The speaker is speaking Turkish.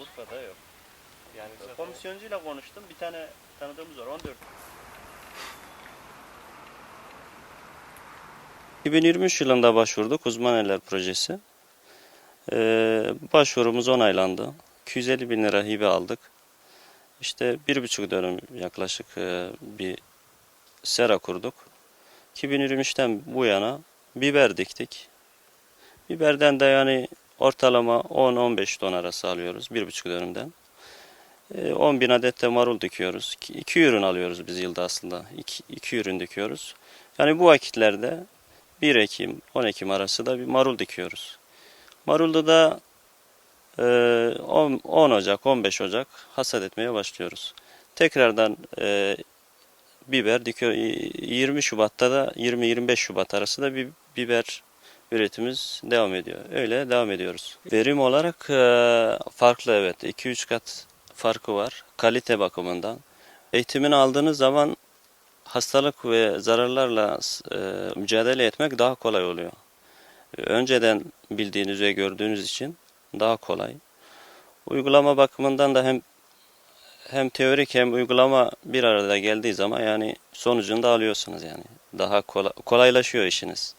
Urfa'da yok. Yani zaten Komisyoncuyla konuştum. Bir tane tanıdığımız var. 14. 2023 yılında başvurduk uzman eller projesi. Ee, başvurumuz onaylandı. 250 bin lira hibe aldık. İşte bir buçuk dönüm yaklaşık e, bir sera kurduk. 2023'ten bu yana biber diktik. Biberden de yani ortalama 10-15 ton arası alıyoruz bir buçuk dönümden. E, 10 bin adet de marul dikiyoruz. İki, iki ürün alıyoruz biz yılda aslında. İki, iki ürün dikiyoruz. Yani bu vakitlerde 1 Ekim 10 Ekim arası da bir marul dikiyoruz. Marulda da e, 10, 10 Ocak 15 Ocak hasat etmeye başlıyoruz. Tekrardan e, biber dikiyor. 20 Şubat'ta da 20-25 Şubat arası da bir biber üretimimiz devam ediyor. Öyle devam ediyoruz. Verim olarak e, farklı evet. 2-3 kat farkı var kalite bakımından. Eğitimini aldığınız zaman hastalık ve zararlarla e, mücadele etmek daha kolay oluyor. Önceden bildiğiniz ve gördüğünüz için daha kolay. Uygulama bakımından da hem hem teorik hem uygulama bir arada geldiği zaman yani sonucunu da alıyorsunuz yani. Daha kolay, kolaylaşıyor işiniz.